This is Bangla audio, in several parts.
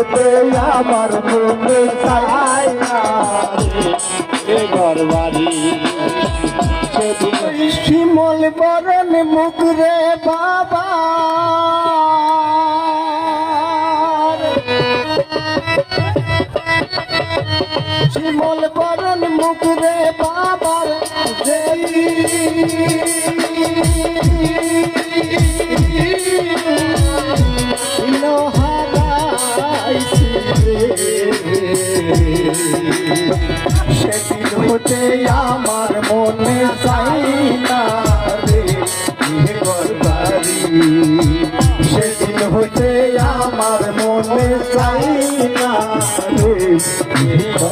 হতে আমার মনে চাই ঘর বাড়ি। শিমল বরণ মুখ রে বাবা। শিমল বরণ মুখ রে বাবার। সেদিন ঘর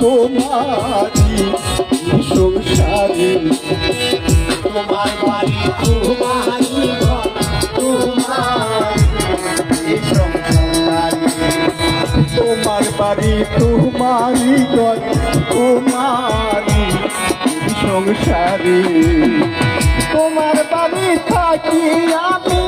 তোমারই সংসারী তোমার বাড়ি তোমার তোমার বাড়ি ঘর তোমারই সংসারী তোমার বাড়ি থাকি আমি।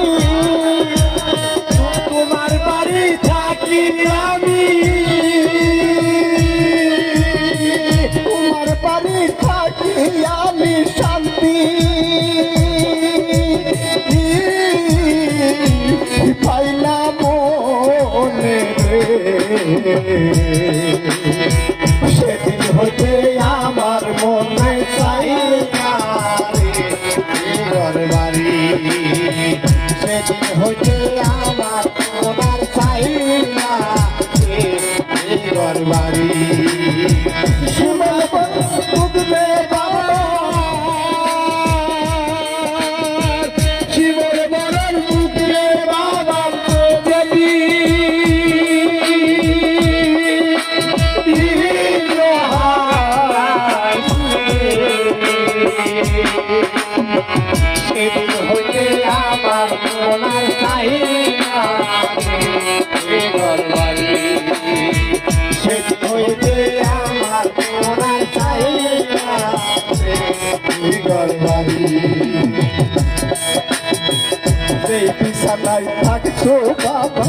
হইতে আমার মনার চাহিদা হইতে আমার মনার চাহিদা সেই বিছানায় থাকছো বাবা।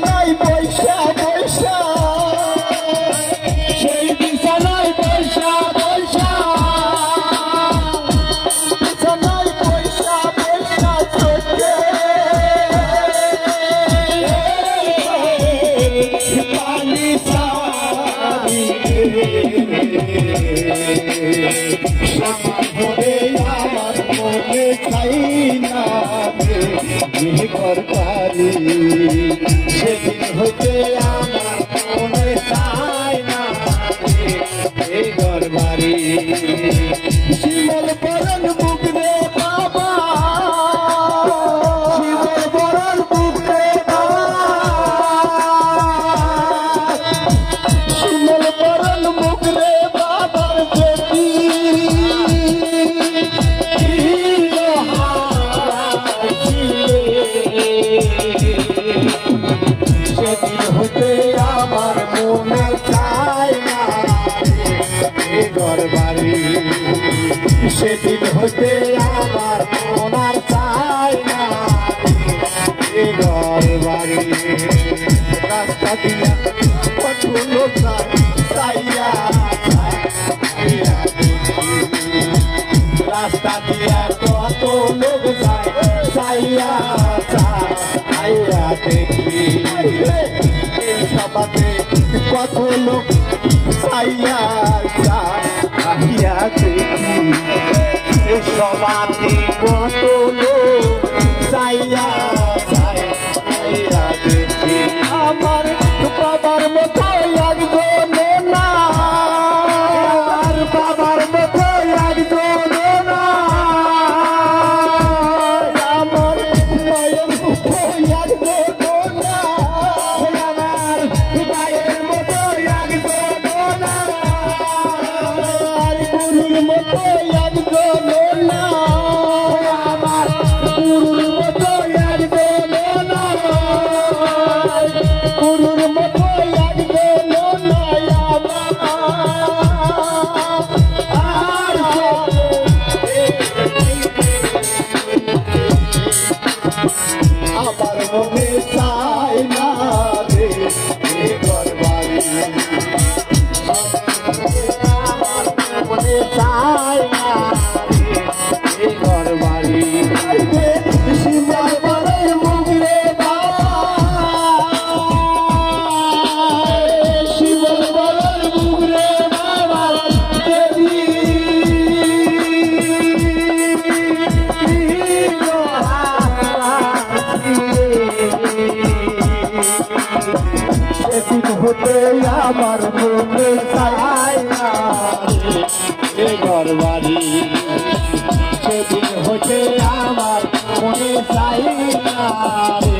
সারি সামনে সেদিন হতে আমার ওনার চাই না। ঘর বাড়ি, রাস্তা দিয়া পটুলো চাইয়া রাস্তা দিয়া কত লোক চাইয়া চাইয়া দেখি সবাতে কত লোক আমার মনে চাই হতে আমার মনে চাই না। ঘর সেদিন হতে আমার মনে চাই না।